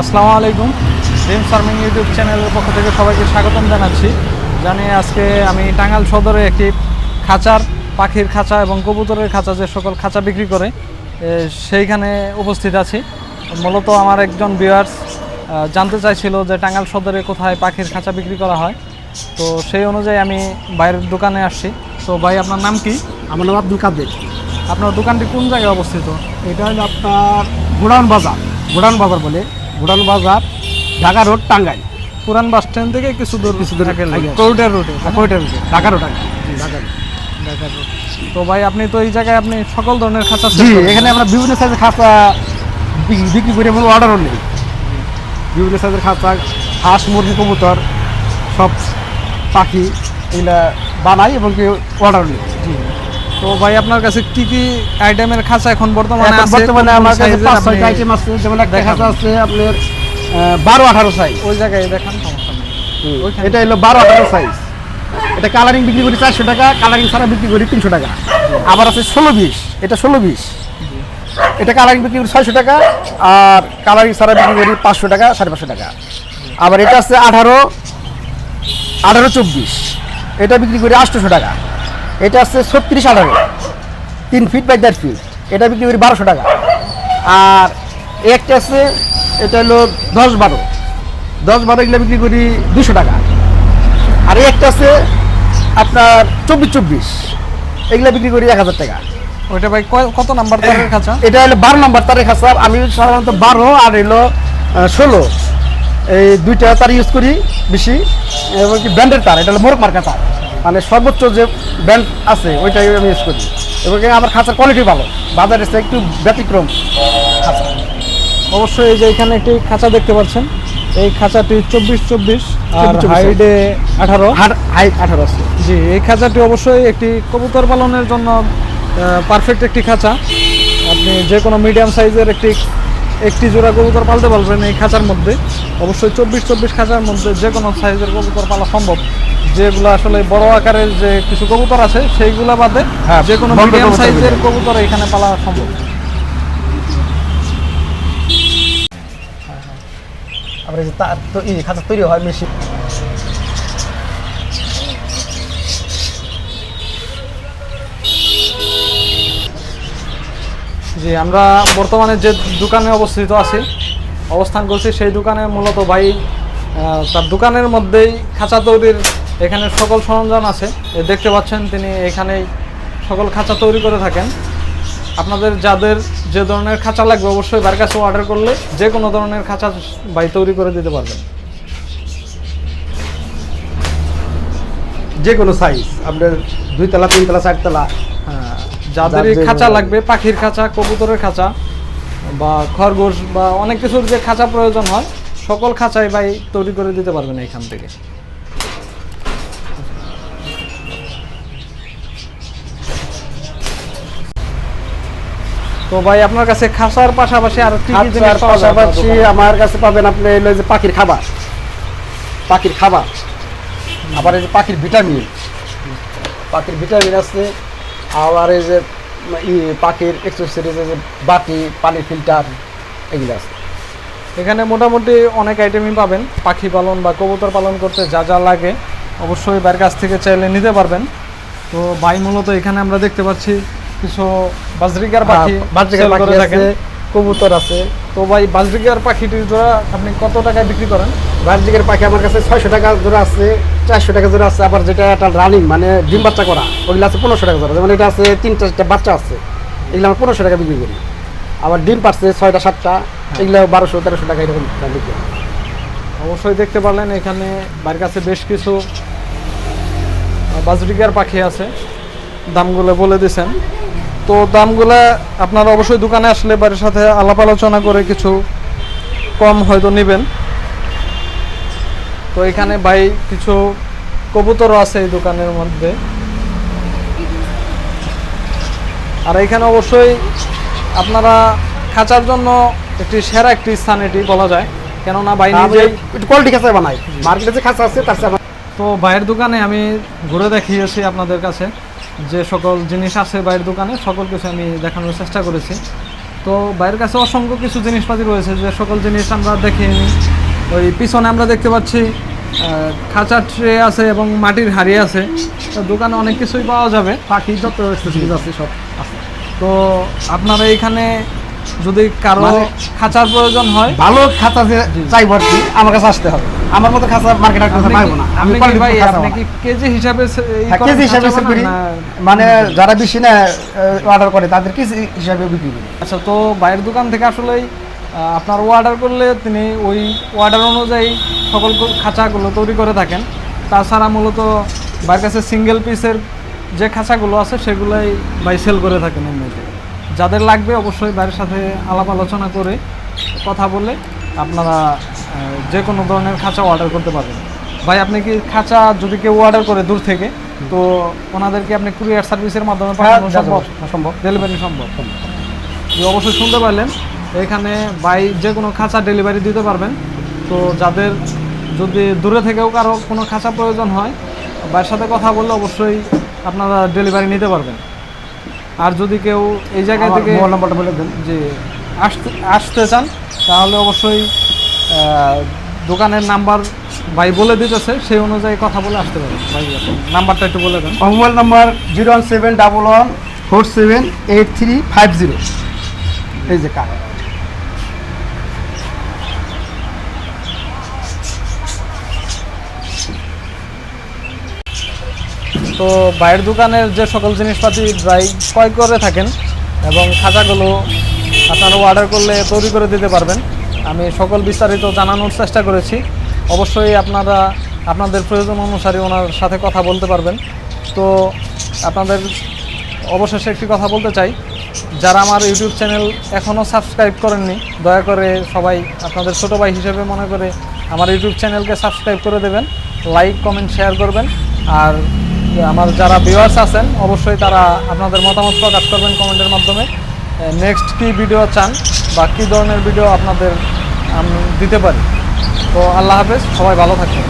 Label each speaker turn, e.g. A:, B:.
A: আসসালামু আলাইকুম। Dream farming YouTube চ্যানেলের পক্ষ থেকে সবাইকে স্বাগতম জানাচ্ছি। জানি আজকে আমি টাঙ্গাল সদরে একটি খাঁচার পাখির খাঁচা এবং কবুতরের খাঁচা যে সকল খাঁচা বিক্রি করে সেইখানে উপস্থিত আছি। মূলত আমার একজন ভিউয়ার্স জানতে চাইছিল যে টাঙ্গাল সদরে কোথায় পাখির খাঁচা বিক্রি করা হয়। তো সেই অনুযায়ী আমি বাইরের দোকানে আসছি। তো ভাই আপনার নাম কি?
B: আমার নাম আব্দুল কাদের।
A: আপনার দোকানটি কোন জায়গায় অবস্থিত?
B: এটা হলো আপনার গোডাউন বাজার। গোডাউন বাজার বলে। গোডাউন বাজার ঢাকা রোড টাঙ্গাইল।
A: পুরান বাস স্ট্যান্ড থেকে কিছু দূর
B: কিছু দূর
A: থাকে
B: আগে।
A: করিডোর
B: রোডে ঢাকা রোড। ঢাকা।
A: ঢাকার road। তো ভাই আপনি তো এই জায়গায় আপনি সকল ধরনের খাঁচা
B: জি এখানে আমরা বিভিন্ন সাইজের খাঁচা বিক্রি করি এবং অর্ডারও নেই বিভিন্ন সাইজের খাঁচা হাঁস মুরগি কবুতর সব পাখি এগুলা বানাই এবং কি অর্ডার নেই
A: তো ভাই আপনার কাছে কি কি আইটেমের খাঁচা এখন বর্তমানে আছে?
B: বর্তমানে আমার কাছে পাঁচ ছয়টা আইটেম আছে যেমন একটা। খাঁচা আছে আপনার বারো আঠারো সাইজ
A: ওই জায়গায় দেখান সমস্যা নেই।
B: এটা হলো বারো আঠারো সাইজ এটা কালারিং বিক্রি করি চারশো টাকা কালারিং ছাড়া বিক্রি করি তিনশো টাকা। আবার আছে ষোলো বিশ এটা ষোলো বিশ। এটা কালারিং বিক্রি করি ছয়শো টাকা আর কালারিং ছাড়া বিক্রি করি পাঁচশো টাকা সাড়ে পাঁচশো টাকা। আবার এটা আছে আঠারো আঠারো চব্বিশ। এটা বিক্রি করি আটশোশো টাকা। এটা আছে ছত্রিশ আঠারো তিন ফিট বাই দেড় ফিট এটা বিক্রি করি বারোশো টাকা। আর একটা আছে এটা হলো দশ বারো। দশ বারো এগুলো বিক্রি করি দুশো টাকা। আর একটা আছে আপনার চব্বিশ চব্বিশ। এগুলো বিক্রি করি এক হাজার টাকা।
A: ওইটা ভাই কত নাম্বার তারের খাঁচা?
B: এটা হলো বারো নাম্বার তারের খাঁচা। আমি সাধারণত বারো আর হলো ষোলো। এই দুইটা তার ইউজ করি বেশি। এবং কি ব্র্যান্ডের তার এটা হলো মোরক মার্কা তার। মানে সর্বোচ্চ যে ব্র্যান্ড আছে ওইটাই আমি ইউজ করি। এবং আমার খাঁচার কোয়ালিটি ভালো। বাজারের চেয়ে একটু ব্যতিক্রম খাঁচা।
A: অবশ্যই এই যে এখানে একটি খাঁচা দেখতে পাচ্ছেন। এই খাঁচাটি চব্বিশ চব্বিশ আর হাইডে আঠারো।
B: হাইট আঠারো আছে।
A: জি এই খাঁচাটি অবশ্যই একটি কবুতর পালনের জন্য পারফেক্ট একটি খাঁচা। আপনি যে কোনো মিডিয়াম সাইজের একটি একটি জোড়া কবুতর পালতে পারবেন এই খাঁচার মধ্যে। অবশ্যই চব্বিশ চব্বিশ খাঁচার মধ্যে যে কোনো সাইজের কবুতর পালা সম্ভব। যেগুলো আসলে বড় আকারের যে কিছু কবুতর আছে সেইগুলো বাদে যে কোনো মিডিয়াম সাইজের কবুতর এখানে পালা সম্ভব।
B: আবার এই যে তার তো এই খাঁচা তৈরি হয় মেশিন।
A: জি আমরা বর্তমানে যে দোকানে অবস্থিত আছি অবস্থান করছি সেই দোকানে মূলত ভাই আহ, তার দোকানের মধ্যেই খাঁচা তৈরির এখানে সকল সরঞ্জাম আছে। দেখতে পাচ্ছেন তিনি এখানেই সকল খাঁচা তৈরি করে থাকেন। আপনাদের যাদের যে ধরনের খাঁচা লাগবে অবশ্যই ভাইয়ের কাছে অর্ডার করলে যে কোনো ধরনের খাঁচা ভাই তৈরি করে দিতে পারবেন।
B: যে কোনো সাইজ আপনার দুইতলা তিনতলা চারতলা।
A: হ্যাঁ যাদের
B: যার যে-
A: খাঁচা লাগবে পাখির খাঁচা কবুতরের খাঁচা বা খরগোশ বা অনেক কিছুর যে খাঁচা প্রয়োজন হয় সকল খাঁচাই ভাই তৈরি করে দিতে পারবেন এখান থেকে। তো ভাই আপনার কাছে খাসার পাশাপাশি আর কি কি জিনিস
B: পাশাপাশি আমার কাছে পাবেন আপনি এলো যে পাখির খাবার। পাখির খাবার। আবার এই যে পাখির ভিটামিন। পাখির ভিটামিন আছে। আবার এই যে পাখির এক্সেসরিজ যে বাটি পানি ফিল্টার এগুলো আছে।
A: এখানে মোটামুটি অনেক আইটেমই পাবেন। পাখি পালন বা কবুতর পালন করতে যা যা লাগে অবশ্যই বাইরের কাছ থেকে চাইলে নিতে পারবেন। তো ভাই মূলত এখানে আমরা দেখতে পাচ্ছি কিছু বাজরিকার পাখি
B: বাচ্চাদের
A: sell
B: পাখি আছে কবুতর আছে।
A: তো ভাই বাজরিকার পাখিটির জোড়া আপনি কত টাকায় বিক্রি করেন?
B: বার্জিকের পাখি আমার কাছে ছয়শো টাকা জোড়া আছে চারশো টাকা জোড়া আছে আবার যেটা একটা রানিং মানে ডিম বাচ্চা করা ওইগুলো আছে পনেরোশো টাকা জোড়া। যেমন এটা আছে তিনটা চারটা বাচ্চা আছে এগুলো আমরা পনেরোশো টাকা বিক্রি করি। আবার ডিম পাচ্ছে ছয়টা সাতটা এগুলো বারোশো তেরোশো টাকা এরকম বিক্রি
A: অবশ্যই দেখতে পারলেন এখানে বাড়ির কাছে বেশ কিছু বাজরিকার পাখি আছে। দামগুলো বলে দিছেন। তো দামগুলো আপনারা অবশ্যই দোকানে আসলে বাড়ির সাথে আলাপ আলোচনা করে কিছু কম হয়তো নেবেন। তো এখানে ভাই কিছু কবুতরও আছে এই দোকানের মধ্যে। আর এখানে অবশ্যই আপনারা খাঁচার জন্য একটি সেরা একটি স্থান এটি বলা যায়। কেননা ভাই নিজেই
B: একটু কোয়ালিটি খাঁচা বানাই। মার্কেটে যে খাঁচা আছে তার
A: তো বাইরের দোকানে আমি ঘুরে দেখিয়েছি আপনাদের কাছে। যে সকল জিনিস আছে বাইরের দোকানে সকল কিছু আমি দেখানোর চেষ্টা করেছি। তো বাইরের কাছে অসংখ্য কিছু জিনিসপাতি রয়েছে যে সকল জিনিস আমরা দেখিনি ওই পিছনে আমরা দেখতে পাচ্ছি খাঁচার ট্রে আছে এবং মাটির হাড়ি আছে। তো দোকানে অনেক কিছুই পাওয়া যাবে।
B: পাখি যত আছে সব আছে।
A: তো আপনারা এখানে যদি কারও
B: মানে-
A: খাঁচার প্রয়োজন হয়
B: ভালো খাঁচা চাইব আর কি আমার কাছে আসতে হবে। আমার মতো খাতা মার্কেটের পাইবো
A: কি-
B: না। আমি
A: ভাই আপনি কি কেজি হিসাবে
B: হ্যাঁ, কেজি হিসাবে সেল করি মানে যারা বেশি না অর্ডার করে তাদের কেজি হিসাবে বিক্রি করি।
A: আচ্ছা তো বাইরের দোকান থেকে আসলেই আহ, আপনার অর্ডার করলে তিনি ওই অর্ডার অনুযায়ী সকল খাঁচাগুলো তৈরি করে থাকেন। তাছাড়া মূলত বাইরের কাছে সিঙ্গেল পিসের যে খাঁচাগুলো আছে সেগুলোই বাই সেল করে থাকেন এমনিতে। যাদের লাগবে অবশ্যই বাইরের সাথে আলাপ আলোচনা করে কথা বলে আপনারা যে কোনো ধরনের খাঁচা অর্ডার করতে পারবেন। ভাই আপনি কি খাঁচা যদি কেউ অর্ডার করে দূর থেকে তো ওনাদেরকে আপনি কুরিয়ার সার্ভিসের মাধ্যমে পাঠানো সম্ভব?
B: সম্ভব।
A: ডেলিভারি সম্ভব? অবশ্যই শুনতে পারলেন। এখানে বাই যে কোনো খাঁচা ডেলিভারি দিতে পারবেন। তো যাদের যদি দূরে থেকেও কারও কোনো খাঁচা প্রয়োজন হয় বাইয়ের সাথে কথা বললে অবশ্যই আপনারা ডেলিভারি নিতে পারবেন। আর যদি কেউ এই জায়গা থেকে
B: মোবাইল নাম্বারটা বলে দেন।
A: যে আসতে আসতে চান তাহলে অবশ্যই দোকানের নাম্বার ভাই বলে দিতেছে সেই অনুযায়ী কথা বলে আসতে পারেন ভাই নাম্বারটা একটু বলে দেন।
B: Mobile number zero one seven double one four seven eight three five zero. এই যে কার্ড।
A: তো বাইরের দোকানের যে সকল জিনিসপাতি প্রায় ক্রয় করে থাকেন এবং খাঁচাগুলো আপনারা অর্ডার করলে তৈরি করে দিতে পারবেন। আমি সকল বিস্তারিত জানানোর চেষ্টা করেছি। অবশ্যই আপনারা, আপনাদের প্রয়োজন অনুসারে ওনার সাথে কথা বলতে পারবেন। তো আপনাদের অবশেষে একটি কথা বলতে চাই। যারা আমার ইউটিউব চ্যানেল এখনও সাবস্ক্রাইব করেননি, দয়া করে সবাই আপনাদের ছোটো ভাই হিসেবে মনে করে আমার ইউটিউব চ্যানেলকে সাবস্ক্রাইব করে দেবেন, লাইক, কমেন্ট, শেয়ার করবেন। আর আমার যারা ভিউয়ার্স আছেন, অবশ্যই তারা আপনাদের মতামত প্রকাশ করবেন কমেন্টের মাধ্যমে। নেক্সট কি ভিডিও চান বা কী ধরনের ভিডিও আপনাদের, আমি, দিতে পারি? তো আল্লাহ হাফেজ, সবাই ভালো থাকবেন।